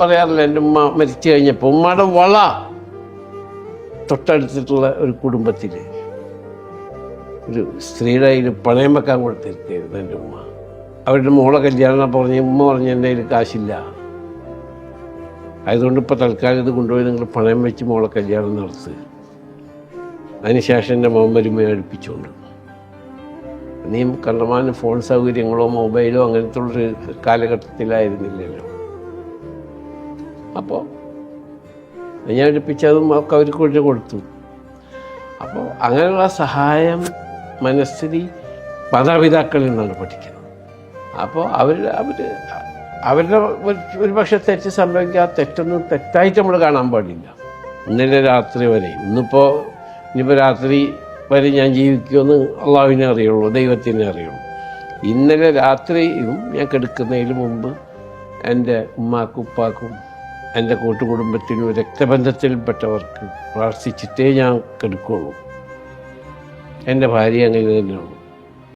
പറയാറില്ല എന്റെ ഉമ്മ മരിച്ചു കഴിഞ്ഞപ്പോൾ. ഉമ്മയുടെ വള തൊട്ടടുത്തിട്ടുള്ള ഒരു കുടുംബത്തിൽ ഒരു സ്ത്രീയുടെ കയ്യിൽ പണയം വെക്കാൻ കൊടുത്തിരിക്കുകയായിരുന്നു എന്റെ ഉമ്മ. അവരുടെ മോളെ കല്യാണം പറഞ്ഞ് ഉമ്മ പറഞ്ഞ് എന്റെ കയ്യിൽ കാശില്ല. അതുകൊണ്ട് ഇപ്പോൾ തൽക്കാലം ഇത് കൊണ്ടുപോയി നിങ്ങൾ പണയം വെച്ച് മോളെ കല്യാണം നടത്ത്. അതിനുശേഷം എന്റെ മോൻ വരുമ്പോൾ അടുപ്പിച്ചുകൊണ്ട്. നീ കണ്ടമാനം ഫോൺ സൗകര്യങ്ങളോ മൊബൈലോ അങ്ങനത്തെ ഉള്ളൊരു കാലഘട്ടത്തിലായിരുന്നില്ലല്ലോ. അപ്പോൾ ഞാൻ ഒഴിപ്പിച്ചതും ഒക്കെ അവർക്ക് കൊണ്ട് കൊടുത്തു. അപ്പോൾ അങ്ങനെയുള്ള സഹായം മനസ്സിൽ മാതാപിതാക്കളിൽ നിന്നാണ് പഠിക്കുന്നത്. അപ്പോൾ അവർ അവർ അവരുടെ ഒരു പക്ഷെ തെറ്റ് സംഭവിക്കുക തെറ്റൊന്നും തെറ്റായിട്ട് നമ്മൾ കാണാൻ പാടില്ല. ഇന്നലെ രാത്രി വരെ ഇന്നിപ്പോൾ ഇനിയിപ്പോൾ രാത്രി വരെ ഞാൻ ജീവിക്കുമെന്ന് അള്ളാവിനെ അറിയുള്ളൂ ദൈവത്തിനെ അറിയുള്ളൂ. ഇന്നലെ രാത്രിയും ഞാൻ കിടക്കുന്നതിന് മുമ്പ് എന്റെ ഉമ്മാക്കും ഉപ്പാക്കും എന്റെ കൂട്ടുകുടുംബത്തിനും രക്തബന്ധത്തിൽപ്പെട്ടവർക്ക് പ്രാർത്ഥിച്ചിട്ടേ ഞാൻ കെടുക്കുള്ളൂ. എന്റെ ഭാര്യ അങ്ങനെ തന്നെയാണ്